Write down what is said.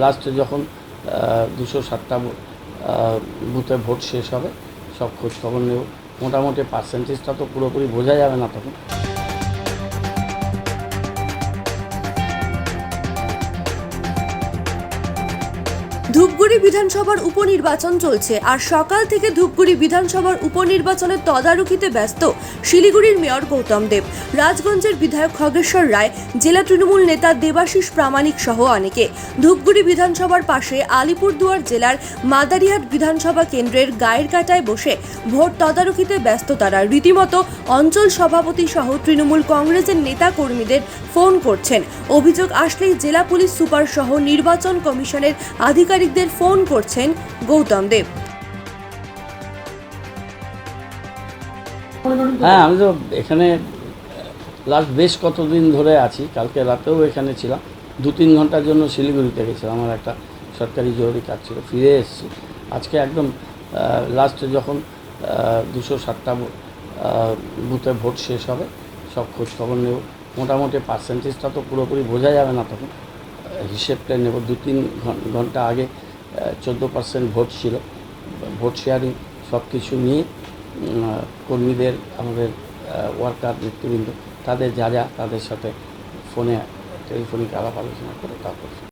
লাস্টে যখন দুশো সাতটা বুথে ভোট শেষ হবে, সব খোঁজখবর নেব। মোটামুটি পার্সেন্টেজটা তো পুরোপুরি বোঝা যাবে না তখন। ধূপগুড়ি বিধানসভার উপনির্বাচন চলছে আর সকাল থেকে ধূপগুড়ি বিধানসভার উপনির্বাচনের তদারকিতে ব্যস্ত শিলিগুড়ির মেয়র গৌতম দেব, রাজগঞ্জের বিধায়ক খগেশ্বর রায়, জেলা তৃণমূল নেতা দেবাশিস প্রামাণিক সহ অনেকে। ধূপগুড়ি বিধানসভার পাশে আলিপুরদুয়ার জেলার মাদারিহাট বিধানসভা কেন্দ্রের গায়ের কাটায় বসে ভোট তদারকিতে ব্যস্ত তারা। রীতিমতো অঞ্চল সভাপতি সহ তৃণমূল কংগ্রেসের নেতা কর্মীদের ফোন করছেন। অভিযোগ আসলেই জেলা পুলিশ সুপার সহ নির্বাচন কমিশনের আধিকারিকদের ফোন করছেন গৌতম দেব। হ্যাঁ আমি তো এখানে, লাস্ট বেশ কতদিন ধরে আছি। কালকে রাতেও এখানে ছিলাম। দু তিন ঘণ্টার জন্য শিলিগুড়িতে গেছিলাম। আমার একটা সরকারি জরুরি কাজ ছিল, ফিরে এসেছি। আজকে একদম লাস্টে যখন দুশো সাতটা বুথে ভোট শেষ হবে, সব খোঁজ খবর নেব। মোটামুটি পার্সেন্টেজটা তো পুরোপুরি বোঝা যাবে না তখন। হিসেবটা নেব। দু তিন ঘন- ঘণ্টা আগে চোদ্দ পার্সেন্ট ভোট ছিল। ভোট শেয়ারিং সব কিছু নিয়ে কর্মীদের, আমাদের ওয়ার্কার নেতৃবৃন্দ, তাদের যা যা, তাদের সাথে ফোনে টেলিফোনিক আলাপ আলোচনা করে তারপর